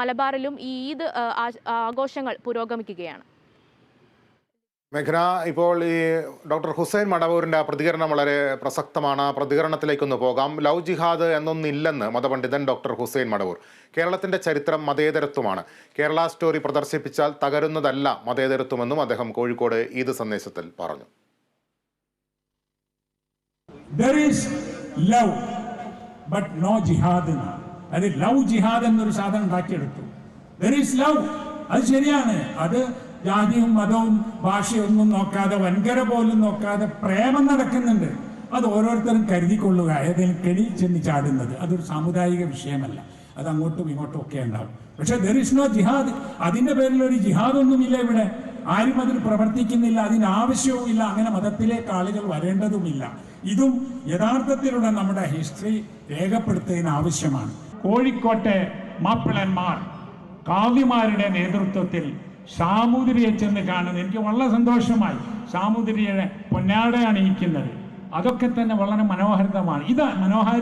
മലബാറിലും ഈ ഈദ് ആഘോഷങ്ങൾ പുരോഗമിക്കുകയാണ്. മേഘന ഇപ്പോൾ ഈ ഡോക്ടർ ഹുസൈൻ മടവൂരിന്റെ ആ പ്രതികരണം വളരെ പ്രസക്തമാണ്. ആ പ്രതികരണത്തിലേക്കൊന്ന് പോകാം. ലവ് ജിഹാദ് എന്നൊന്നില്ലെന്ന് മതപണ്ഡിതൻ ഡോക്ടർ ഹുസൈൻ മടവൂർ. കേരളത്തിന്റെ ചരിത്രം മതേതരത്വമാണ്. കേരള സ്റ്റോറി പ്രദർശിപ്പിച്ചാൽ തകരുന്നതല്ല മതേതരത്വമെന്നും അദ്ദേഹം കോഴിക്കോട് ഈദ് സന്ദേശത്തിൽ പറഞ്ഞു. There is love, but but no ജിഹാദ് എന്നാണ് അത് ലവ് ജിഹാദ് എന്നൊരു സാധനം ഉണ്ടാക്കിയെടുത്തു. ഈസ് ലവ് അത് ശരിയാണ്. അത് ജാതിയും മതവും ഭാഷയൊന്നും നോക്കാതെ വൻകര പോലും നോക്കാതെ പ്രേമം നടക്കുന്നുണ്ട്. അത് ഓരോരുത്തരും കരുതിക്കൊള്ളുക. ഏതെങ്കിലും കെണി ചെന്ന് ചാടുന്നത്. അതൊരു സാമുദായിക വിഷയമല്ല. അത് അങ്ങോട്ടും ഇങ്ങോട്ടും ഒക്കെ ഉണ്ടാവും. പക്ഷെ ദർ ഇസ് നോ ജിഹാദ്. അതിന്റെ പേരിൽ ഒരു ജിഹാദ് ഒന്നുമില്ല ഇവിടെ. ആരും അതിൽ പ്രവർത്തിക്കുന്നില്ല. അതിന് ആവശ്യവും ഇല്ല. അങ്ങനെ മതത്തിലേക്ക് ആളുകൾ വരേണ്ടതുമില്ല. ഇതും യഥാർത്ഥത്തിലുള്ള നമ്മുടെ ഹിസ്റ്ററി രേഖപ്പെടുത്തുന്നതിന് ആവശ്യമാണ്. കോഴിക്കോട്ടെ മാപ്പിളന്മാർ കാവ്യമാരുടെ നേതൃത്വത്തിൽ സാമൂതിരിയെ ചെന്ന് കാണുന്നത് എനിക്ക് വളരെ സന്തോഷമായി. സാമൂതിരിയുടെ പൊന്നാട അണിയിക്കുന്നത് അതൊക്കെ തന്നെ വളരെ മനോഹരിതമാണ്. ഇത് മനോഹാരി